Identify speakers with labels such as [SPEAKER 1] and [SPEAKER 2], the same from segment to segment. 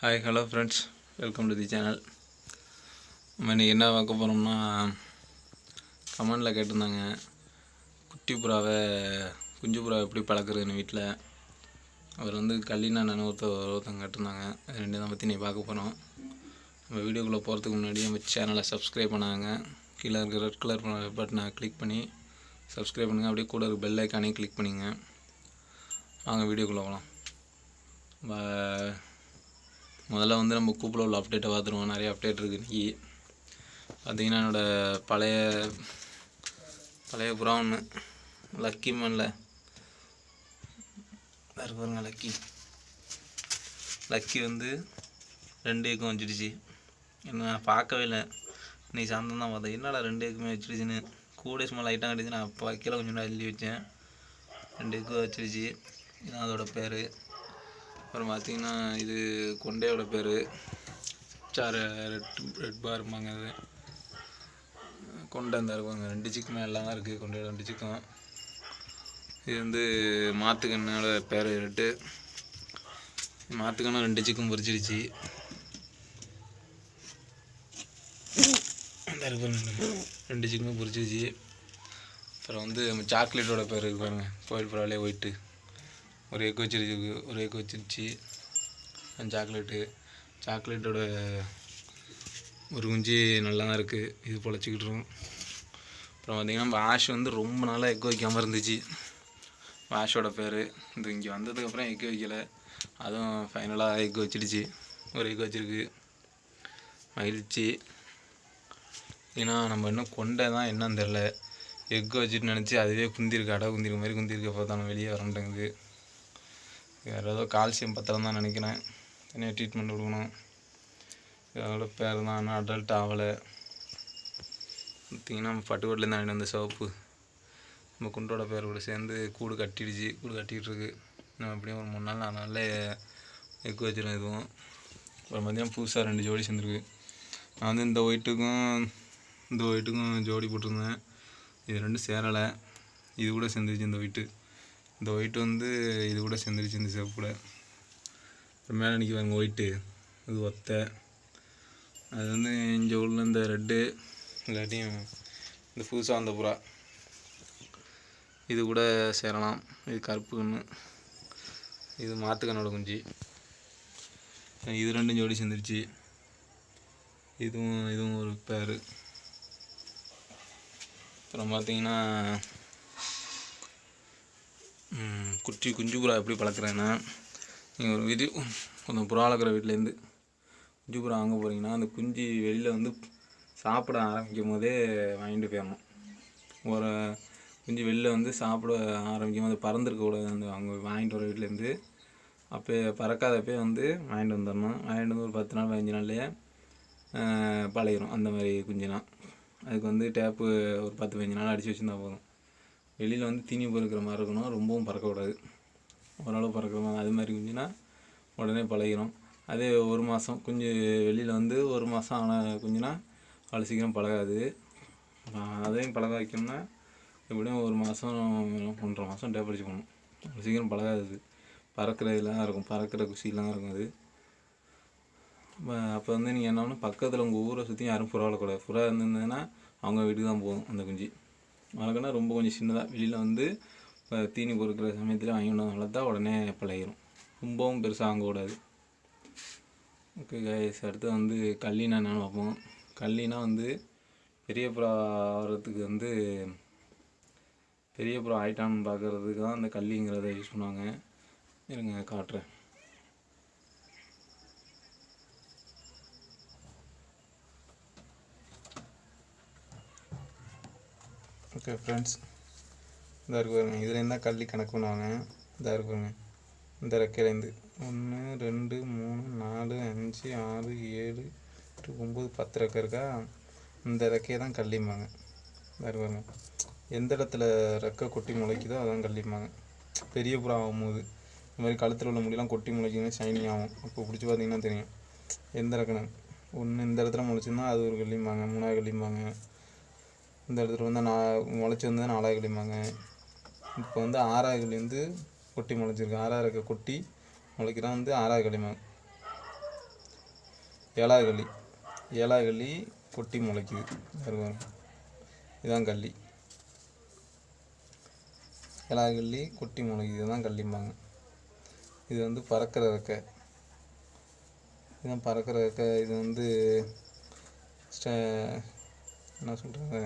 [SPEAKER 1] Hi hello friends welcome to the channel நம்ம இன்றைக்கி என்ன பார்க்க போகிறோம்னா கமெண்டில் கேட்டிருந்தாங்க குட்டி புறாவை குஞ்சு புறாவை எப்படி பழக்கிறதுன்னு வீட்டில் அவர் வந்து கல்லினா நான் ஒருத்த ஒருத்தவங்க கேட்டிருந்தாங்க. ரெண்டு தான் பற்றி நீ பார்க்க போகிறோம் நம்ம வீடியோக்குள்ளே போகிறதுக்கு முன்னாடி நம்ம சேனலை சப்ஸ்கிரைப் பண்ணாங்க கீழே இருக்க ரெட் கலர் பட்டனை கிளிக் பண்ணி சப்ஸ்கிரைப் பண்ணுங்கள் அப்படியே கூட இருக்க பெல் ஐக்கானே கிளிக் பண்ணிங்க. வாங்க வீடியோக்குள்ளே போகலாம் முதல்ல வந்து நம்ம கூப்பில் உள்ள அப்டேட்டை பார்த்துருவோம். நிறைய அப்டேட் இருக்குது இன்றைக்கி பார்த்தீங்கன்னா என்னோடய பழைய பழைய புறா ஒன்று லக்கி மண்ணில் வேறு பாருங்க லக்கி லக்கி வந்து ரெண்டு ஏக்கம் வச்சிடுச்சு. என்ன நான் பார்க்கவே இல்லை. நீ சாயந்தரம் தான் பார்த்தேன். என்னடா ரெண்டு ஏக்கமே வச்சிடுச்சுன்னு. கூட சும்மா லைட்டாக கட்டிச்சு நான் அப்போ வைக்கல கொஞ்சம் அள்ளி வச்சேன். ரெண்டு ஏக்கம் வச்சிடுச்சு. இதான் அதோட பேர். அப்புறம் பார்த்தீங்கன்னா இது கொண்டையோட பேர். சார் ரெட் ரெட் இருப்பாங்க அது. கொண்டை இந்த இருக்கும் ரெண்டு சிக்குமே எல்லாம் தான் இருக்குது கொண்டையோட ரெண்டு சிக்கம். இது வந்து மாத்துக்கண்ணோட பேர் ரெட்டு. மாத்துக்கண்ணா ரெண்டு சிக்கும் பொரிச்சிடுச்சு. இந்த ரெண்டு சிக்கனும் பொரிச்சிடுச்சு. அப்புறம் வந்து நம்ம சாக்லேட்டோட பேர் இருக்கு பாருங்க. கோயில் புறாலே ஒயிட்டு. ஒரு எக் வச்சிருக்கு ஒரு எக் வச்சிருச்சு. சாக்லேட்டு. சாக்லேட்டோட ஒரு குஞ்சு நல்லா தான் இருக்குது இது பொழைச்சிக்கிட்டுரும் அப்புறம் பார்த்திங்கன்னா நம்ம ஆஷ் வந்து ரொம்ப நாளாக எக் வைக்காமல் இருந்துச்சு. ஆஷோட பேர். இது இங்கே வந்ததுக்கப்புறம் எக் வைக்கலை. அதுவும் ஃபைனலாக எக் வச்சிடுச்சு. ஒரு எக் வச்சிருக்கு. மகிழ்ச்சி. ஏன்னா நம்ம இன்னும் கொண்டை தான் என்னன்னு தெரில எக் வச்சுட்டு நினச்சி அதுவே குந்திருக்கு அடை குந்திருக்க மாதிரி குந்திருக்க. பார்த்தாலும் வெளியே வர மாட்டேங்குது. வேறு ஏதோ கால்சியம் பத்திரம் தான் நினைக்கிறேன். தனியாக ட்ரீட்மெண்ட் கொடுக்கணும். இதோட பேர் தான் ஆனால் அடல்ட் ஆகலை பார்த்தீங்கன்னா நம்ம பட்டுக்கோட்டிலேருந்து வாங்கிட்டு வந்த சோப்பு நம்ம குண்டோட பேர் கூட சேர்ந்து கூடு கட்டிடுச்சு. கூடு கட்டிகிட்டு இருக்கு. நம்ம எப்படியும் ஒரு மூணு நாள் நாலு நாளில் எக்கு வச்சிடும் இதுவும். அப்புறம் பார்த்தீங்கன்னா புதுசாக ரெண்டு ஜோடி சேர்ந்துருக்கு. நான் வந்து இந்த ஒயிட்டுக்கும் இந்த ஒயிட்டுக்கும் ஜோடி போட்டிருந்தேன். இது ரெண்டும் சேரலை. இது கூட சேர்ந்துருச்சு இந்த ஒயிட்டு இந்த ஒயிட் வந்து இது கூட சேர்ந்துருச்சு இந்த சிவப்பு கூட. அப்புறம் மேலே நிற்க பாருங்க ஒயிட்டு இது ஒத்தை. அது வந்து இங்கே உள்ள இந்த ரெட்டு இல்லாட்டியும் இந்த புதுசாக வந்த புறா. இது கூட சேரலாம். இது கருப்பு கண்ணு இது மாத்துக்கண்ணோட குஞ்சு. இது ரெண்டும் ஜோடி சேர்ந்துருச்சு. இதுவும் இதுவும் ஒரு பேர் அப்புறம் பார்த்தீங்கன்னா குட்டி குஞ்சு புறா எப்படி பழக்கிறேன்னா நீங்கள் ஒரு விதி கொஞ்சம் புறா வளர்க்குற வீட்டிலேருந்து குஞ்சு புறா வாங்க போகிறீங்கன்னா அந்த குஞ்சு வெளியில் வந்து சாப்பிட ஆரம்பிக்கும் போதே வாங்கிட்டு போயிடணும் ஒரு குஞ்சு வெளில வந்து சாப்பிட ஆரம்பிக்கும் போது பறந்துருக்கக்கூடாது அந்த அவங்க வாங்கிட்டு வர வீட்டிலேருந்து அப்போ பறக்காதப்பே வந்து வாங்கிட்டு வந்துடணும் வாங்கிட்டு வந்து ஒரு பத்து நாள் பதினஞ்சு நாள்லேயே பழகிடும் பழகிரும். அந்த மாதிரி குஞ்சுனா அதுக்கு வந்து டேப்பு ஒரு பத்து பதினஞ்சு நாள் அடித்து வச்சுருந்தா போதும். வெளியில் வந்து தீனி பறக்கிற மாதிரி இருக்கணும். ரொம்பவும் பறக்கக்கூடாது. ஓரளவு பறக்கிற மாதிரி அது மாதிரி குஞ்சுனா உடனே பழகிடும் அதே ஒரு மாதம் குஞ்சு வெளியில் வந்து ஒரு மாதம் ஆனால் குஞ்சுனா அவ்வளோ சீக்கிரம் பழகாது. அதையும் பழக வைக்கணும்னா எப்படியும் ஒரு மாதம் ஒன்றரை மாதம் டேப்படிச்சு போகணும் அவ்வளோ சீக்கிரம் பழகாது பறக்கிற இதெல்லாம் இருக்கும். பறக்கிற குசிலாம் இருக்கும் அது. அப்போ வந்து நீங்கள் என்ன பண்ணணும்? பக்கத்தில் உங்கள் ஊரை சுற்றி யாரும் புறாவில் கூடாது புறா இருந்ததுன்னா அவங்க வீட்டுக்கு தான் போகும் அந்த குஞ்சு. வளர்க்கனா ரொம்ப கொஞ்சம் சின்னதாக வெளியில் வந்து இப்போ தீனி பொறுக்கிற சமயத்தில் வாங்கி கொண்டு வளர்த்தா உடனே பழகிரும். ரொம்பவும் பெருசாக வாங்கக்கூடாது ஓகே கைஸ் அடுத்து வந்து கல்லினா என்னென்னு பார்ப்போம். கல்லினா வந்து பெரிய புறா வர்றதுக்கு வந்து பெரிய புறா ஆயிட்டான்னு பார்க்குறதுக்கு தான் அந்த கல்லிங்கிறத யூஸ் பண்ணுவாங்க. இருங்க காட்டுறேன். ஓகே ஃப்ரெண்ட்ஸ் இதாக இருக்கு பாருங்க. இதுலேருந்து தான் கள்ளி கணக்கு பண்ணுவாங்க இதாக இருக்கு பாருங்க. இந்த ரெக்கையிலேருந்து ஒன்று ரெண்டு மூணு நாலு அஞ்சு ஆறு ஏழு எட்டு ஒம்பது பத்து ரெக்கை இருக்கா? இந்த ரெக்கையை தான் கள்ளிம்பாங்க. இதாக இருக்கு பாருங்க. எந்த இடத்துல ரெக்கை கொட்டி முளைக்குதோ அதான் கள்ளிம்பாங்க. பெரிய புறா ஆகும்போது. இந்த மாதிரி கழுத்தில் உள்ள முடியெல்லாம் கொட்டி முளைக்குங்க ஷைனிங் ஆகும். அப்போ பிடிச்சி பார்த்தீங்கன்னா தெரியும். எந்த ரெக்கைன்னு. ஒன்று இந்த இடத்துல முளைச்சிருந்தா அது ஒரு கள்ளிம்பாங்க. மூணாவது கள்ளிம்பாங்க. இந்த இடத்துல வந்து நான் முளைச்சி வந்து நாலாவது களிம்பாங்க இப்போ வந்து ஆறாவது கிளி வந்து கொட்டி முளைச்சிருக்கு. ஆறாவது இருக்க கொட்டி முளைக்கிறான் வந்து ஆறாவது களிம்பாங்க ஏழாவது கள்ளி ஏழாவது கள்ளி கொட்டி முளைக்குது. பாருங்க. இதுதான் கள்ளி ஏழாவது கள்ளி கொட்டி முளைக்குது. இதுதான் கள்ளிம்பாங்க இது வந்து பறக்கிற ரெக்கை இதுதான் பறக்கிற ரெக்கை இது வந்து என்ன சொல்கிறாங்க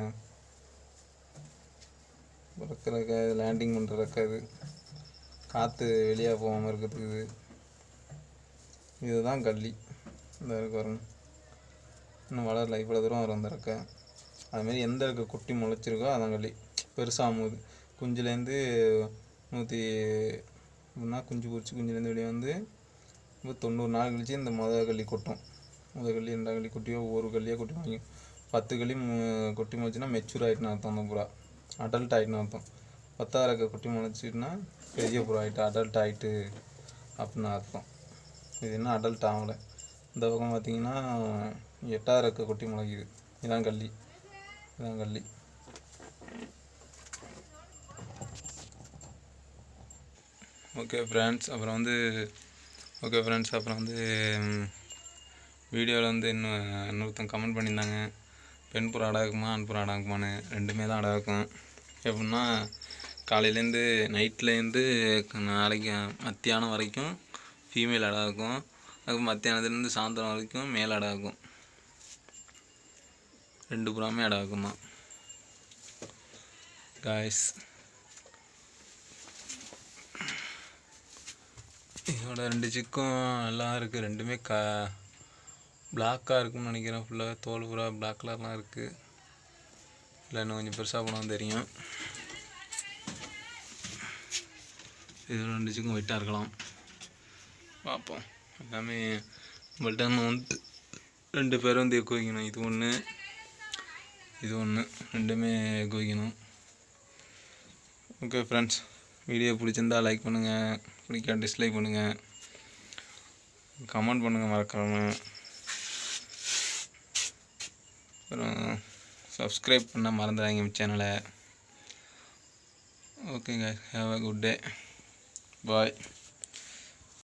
[SPEAKER 1] இருக்கிறக்க ரெக்கை லேண்டிங் பண்ணுற ரெக்கை இது காற்று வெளியே போகாமல் இருக்கிறதுக்கு இது. இதுதான் கள்ளி இந்த இருக்கு வரும் இன்னும் வளரல இவ்வளோ தூரம் வரும் அந்த ரெக்கை அதுமாரி எந்த இருக்க குட்டி முளைச்சிருக்கோ அதான் கள்ளி பெருசாகும்போது குஞ்சுலேருந்து நூற்றி அப்படின்னா குஞ்சு பொரிச்சு குஞ்சுலேருந்து வெளியே வந்து இப்போ தொண்ணூறு நாள் கழிச்சு இந்த முத கள்ளி கொட்டும். முத கள்ளி ரெண்டாம் கள்ளி கொட்டியோ ஒரு கள்ளியாக கொட்டி வாங்கி பத்து கள்ளி மு- கொட்டி முடிச்சுன்னா மெச்சூர் ஆகிட்டுன்னு அர்த்தம் அந்த புறா. அடல்ட் ஆகிட்டுன்னு அர்த்தம். பத்தாவது இருக்க குட்டி முளைச்சிட்டுனா பெரிய புறம் ஆகிட்டு அடல்ட் ஆகிட்டு அப்படின்னு அர்த்தம். இது என்ன அடல்ட் ஆகலை. இந்த பக்கம் பார்த்தீங்கன்னா எட்டாவது இருக்க குட்டி முளைக்குது. இதான் கள்ளி இதான் கள்ளி ஓகே ஃப்ரெண்ட்ஸ் அப்புறம் வந்து ஓகே ஃப்ரெண்ட்ஸ் அப்புறம் வந்து வீடியோவில் வந்து இன்னும் இன்னொருத்தன் கமெண்ட் பண்ணியிருந்தாங்க. பெண் புறா அடாக்குமா இருக்குமா ஆண் புறா அடாக்குமான்னு ரெண்டுமே தான் அடா எப்படின்னா காலையிலேருந்து நைட்லேருந்து நாளைக்கு மத்தியானம் வரைக்கும் ஃபீமேல் அடா அதுக்கு மத்தியானத்துலேருந்து சாயந்தரம் வரைக்கும் மேல் அடா ரெண்டு புறாமே அடா தான் காய்ஸ் இதோட ரெண்டு சிக்கும் எல்லாம் இருக்குது ரெண்டுமே க பிளாக்காக இருக்கும்னு நினைக்கிறேன் ஃபுல்லாக தோல் பூரா பிளாக் கலர்லாம் இருக்குது இல்லை இன்னும் கொஞ்சம் பெருசாக போனால் தெரியும். இது ரெண்டுச்சுக்கும் வெயிட்டாக ஒயிட்டாக இருக்கலாம். பார்ப்போம். எல்லாமே நம்மள்ட்ட இன்னும் வந்து ரெண்டு பேரும் வந்து எக்கு வைக்கணும். இது ஒன்று இது ஒன்று ரெண்டுமே எக்கு வைக்கணும். ஓகே ஃப்ரெண்ட்ஸ் வீடியோ பிடிச்சிருந்தா லைக் பண்ணுங்கள் பிடிக்கா டிஸ்லைக் பண்ணுங்கள் கமெண்ட் பண்ணுங்கள் மறக்காம. அப்புறம் சப்ஸ்கிரைப் பண்ண மறந்துடாங்க சேனலை ஓகேங்க have a good day bye